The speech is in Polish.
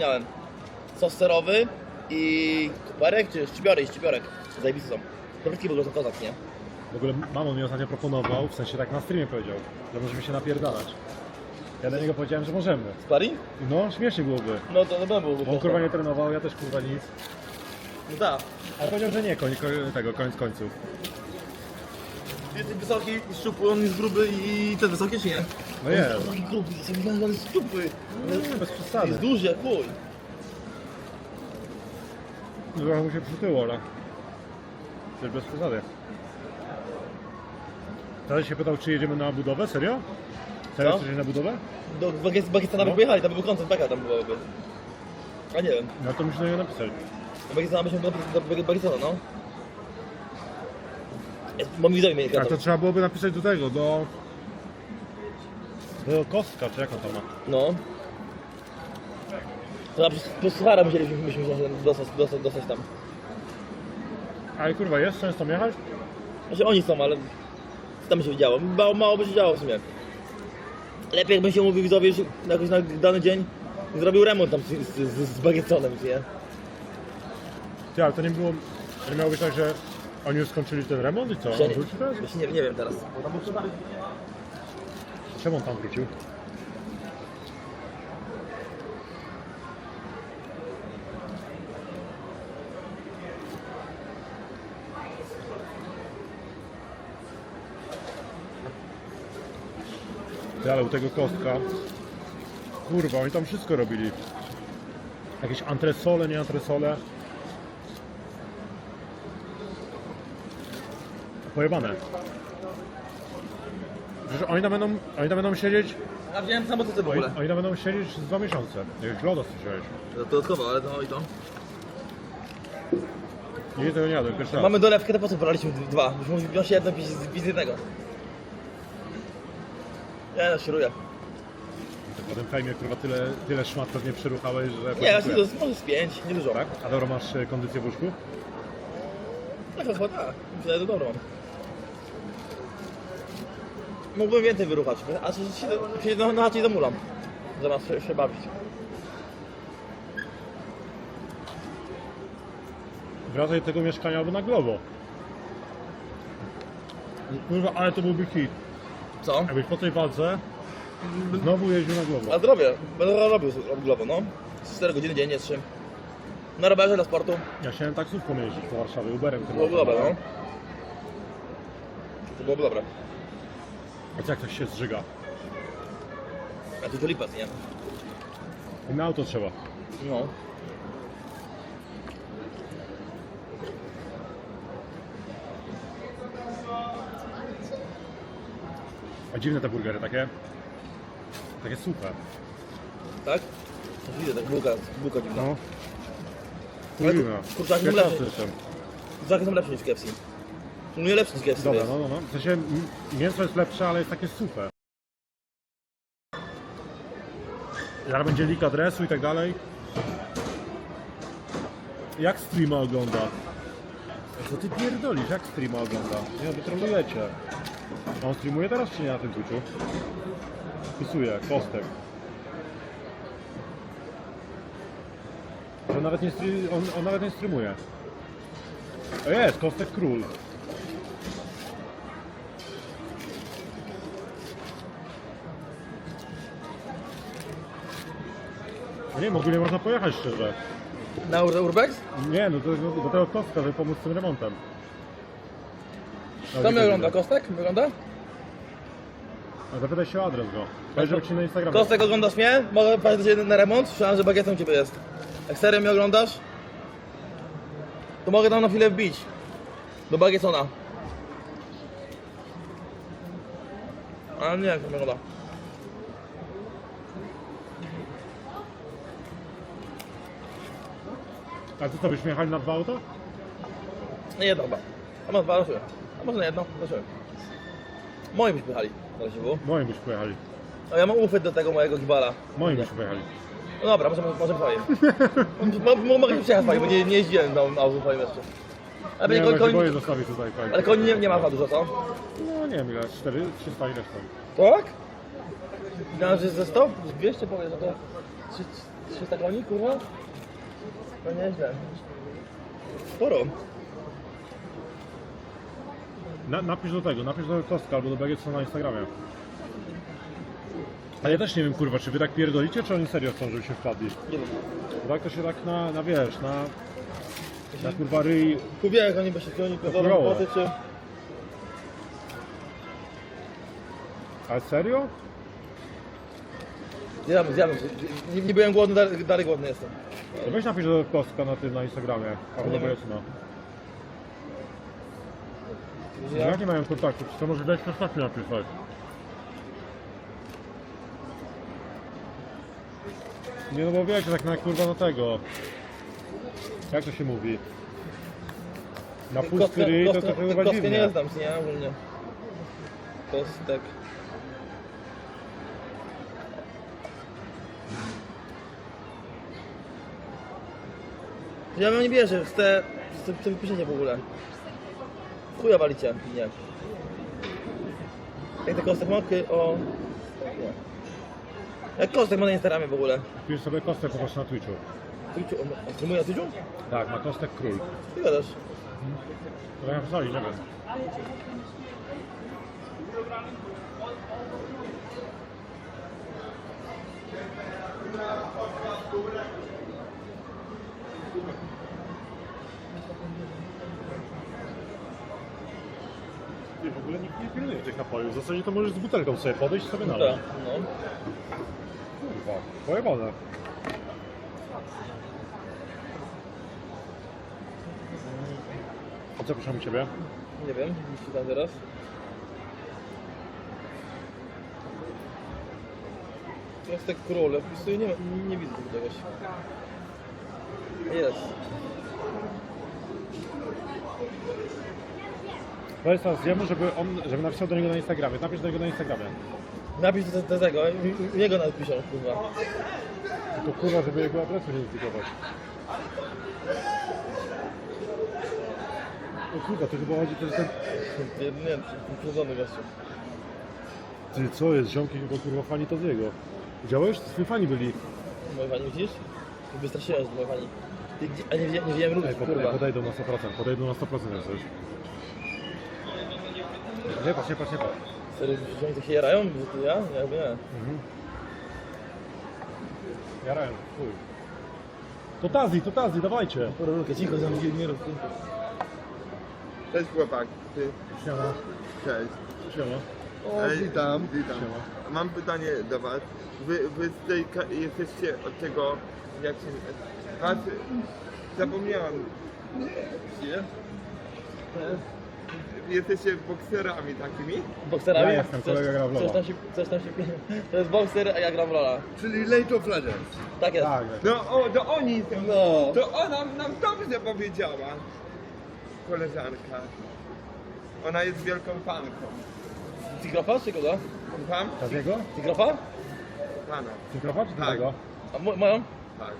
Miałem sos serowy i kuparek, czy szczypiorek, szczypiorek. Zajebiste są. To wszystkie wyglądają kozak, nie? W ogóle mamon mi ostatnio proponował, w sensie tak na streamie powiedział, że możemy się napierdalać. Ja do niego powiedziałem, że możemy. Sparring? No, śmiesznie byłoby. No to to byłoby Bo on kurwa nie trenował, ja też kurwa nic. No tak. Ale powiedział, że nie, koń, koń, tego, koniec końców. Ty jesteś wysoki, szczupły, on jest gruby i ten wysoki czy nie? No On jest. jest taki gruby, jest taki on jest szczupły. No nie, bez przesady. Jest duży jak chuj. Trochę mu się przytyło, ale... Też bez przesady. Teraz się pytał, czy jedziemy na budowę? Serio? Serio Co? chcesz iść na budowę? Do Bagistana by No. pojechali, tam by był koncert Beka tam byłoby. A nie wiem. No to muszę do niego napisać. Do Bagistana byśmy do, Bagistana, no. Bo mi widzowie mnie A to trzeba byłoby napisać do tego, do... Do kostka, czy jak on to ma? No. To na przykład do Suchara musieliśmy myśmy się dostać, dostać, dostać tam. Ale kurwa, jest często jechać? Znaczy oni są, ale tam się widziało. Mało, mało by się działo w sumie. Lepiej jakbym się mówił widzowie, że jakoś na dany dzień zrobił remont tam z, z, z, z Bagietonem, nie? Ty, ale to nie było... To nie miało być tak, że oni już skończyli ten remont i co? On nie, wróci teraz? właśnie nie, nie wiem teraz. Czemu on tam wrócił? Ty, ale u tego kostka... Kurwa, oni tam wszystko robili. Jakieś antresole, nie antresole. Pojebane. Przecież oni tam będą, oni tam będą siedzieć A wziąłem samochód w oni, ogóle. oni tam będą siedzieć z dwa miesiące. Jak lodos wziąłeś. Dodatkowo, ale to i to. Nie, tego nie jadłem, pierwszy raz. Mamy dolewkę, to po co braliśmy dwa? Już musimy wziąć jedno pić z pić z jednego. Ja no, świruję. Po tym fejmie, kurwa, tyle, tyle szmat pewnie przeruchałeś, że... Nie, właśnie to podziękuję. jest może z pięć, nie dużo. Tak? A dobra, masz e, kondycję w łóżku? Tak, to chyba tak. Myślę, że to. Mógłbym więcej wyruchać, a się, się, się na, na chacie zamulam. Zamiast się, się bawić. Wracaj do tego mieszkania albo na Globo. Kurwa, ale to byłby hit. Co? Jakbyś po tej walce znowu jeździł na Globo. A zrobię. Będę robił od Globo, no. 4 godziny dziennie, 3. Na rowerze dla sportu. Ja chciałem taksówką jeździć po Warszawie, Uberem. To byłoby dobre, no. To byłoby dobre. A co jak ktoś się zżyga? A to lipas, nie? I na auto trzeba. No. A dziwne te burgery, takie... Takie suche. Tak? To widzę, tak bułka, bułka dziwna. No. Ale Dziwne. kurczaki raz mleczne. słyszę. Kurczaki są lepsze niż KFC. Nie lepsze niż KFC. Dobra, to no, jest. no, no. W sensie mięso jest lepsze, ale jest takie suche. Jak będzie lik adresu i tak dalej. Jak streama ogląda? Co ty pierdolisz? Jak streama ogląda? Nie, wy trolujecie. A On streamuje teraz czy nie na tym Twitchu? Wpisuje, kostek. On nawet nie, on nawet nie streamuje. O jest, kostek król. No nie, w ogóle można pojechać szczerze. Na Ur- Urbex? Nie, no do, do, do tego kostka, żeby pomóc z tym remontem. Kto mnie ogląda? Kostek? Wygląda? A zapytaj się o adres go. Powiedz, żeby ci na Instagramie. Kostek oglądasz mnie? Mogę do ciebie na remont? Słyszałem, że bagietem u ciebie jest. Jak serio mnie oglądasz? To mogę tam na chwilę wbić. Do bagietona. Ale nie, jak to wygląda. A ty co, byśmy jechali na dwa auta? Jedno chyba. A może dwa, losuje. A może na jedno, losuje. Moim byśmy. Na razie było. Moim byśmy pojechali. A ja mam uchwyt do tego mojego gibala. Moim byśmy pojechali. No dobra, może, może twoim. Mo- mo- Mogę się przejechać twoim, bo nie, nie jeździłem na auto twoim jeszcze. Ale, Nie, ja się koni, boję zostawić tutaj. Tak. ale koni nie, nie ma za dużo, co? No nie wiem ile, 4, 300 ile stoi. Tak? Myślałem, że ze 100? Z 200 powiesz, że to... Trzy- 300 koni, kurwa? To nieźle. Sporo. Na, napisz do tego, napisz do Kostka albo do Bagietsa na Instagramie. Ale ja też nie wiem kurwa, czy wy tak pierdolicie, czy oni serio chcą, żebyśmy wpadli? Nie wiem. Bo tak to się tak na, na wiesz, na... Na kurwa ryj... Kupię jak oni by się oni pozorą czy... Ale serio? Zjadłem, zjadłem. Nie, nie byłem głodny, dalej, dalej głodny jestem. To weź napisz do Kostka na tym na Instagramie, albo do. Ja? Jak nie mają kontaktu, to może dać kontakty napisać. Nie no bo wiecie, tak na kurwa do tego. Jak to się mówi? Na pusty ryj to to chyba Kostkę nie dziwnie. znam, nie? Ogólnie. Kostek. Ja bym nie bierze, chcę, chcę, chcę wypiszecie w ogóle. W Chuja walicie, nie. Jak te kostek mokry, o... Nie. Jak kostek ma na Instagramie w ogóle? Pisz sobie kostek po prostu na Twitchu. Twitchu, on, on streamuje na Twitchu? Tak, ma kostek król. Ty gadasz. To ja napisali, nie wiem. Ogóle nikt nie pilnuje tych napojów. W zasadzie to możesz z butelką sobie podejść i sobie No, nalać. no. Kurwa, pojebane. A co piszą u Ciebie? Nie wiem, czytam teraz. Kostek król, ja wpisuję, nie, nie, nie widzę czegoś. Jest. Powiedz teraz jemu, żeby on, żeby napisał do niego na Instagramie. Napisz do niego na Instagramie. Napisz do, do tego, niego napiszą, kurwa. Tylko kurwa, żeby jego adresu nie zlikować. O kurwa, to chyba chodzi też ten... Nie, nie, przyrodzony gościu. Ty, co jest? Ziomki chyba kurwa fani to z jego. Widziałeś? Twoi fani byli. Moje pani widzisz? Wystraszyłem się, moje pani. Ty, gdzie- A nie, widziałem- nie widziałem Ej, pod, kurwa. podejdą na 100%, podejdą na 100% jak coś. Nie patrz, nie patrz, nie patrz. Serio, że oni tak się jarają? Że to ja? Jakby nie. Mhm. Jarałem, chuj. To Tazi, to Tazi, dawajcie. Kurwa, cicho, zamówiłem, nie rób. Cześć chłopak, ty, Siema. cześć. Siema. O, Ej, witam. witam. Siema. Mam pytanie do was. Wy, wy z tej, ka- jesteście od tego, jak się... Was, zapomniałam. Nie? Jesteście bokserami takimi? Bokserami? Ja jestem, kolega gra w coś Lola. tam się, coś tam się... To jest bokser, a ja gram w Lola. Czyli League of Legends. Tak jest. Tak, No, o, to oni są. No. To ona nam dobrze powiedziała. Koleżanka. Ona jest wielką fanką. Tigrofa czy kogo? Słucham? Taziego? Tigrofa? Pana. Mikrofon czy Tak. tego? A mo- moją? Tak.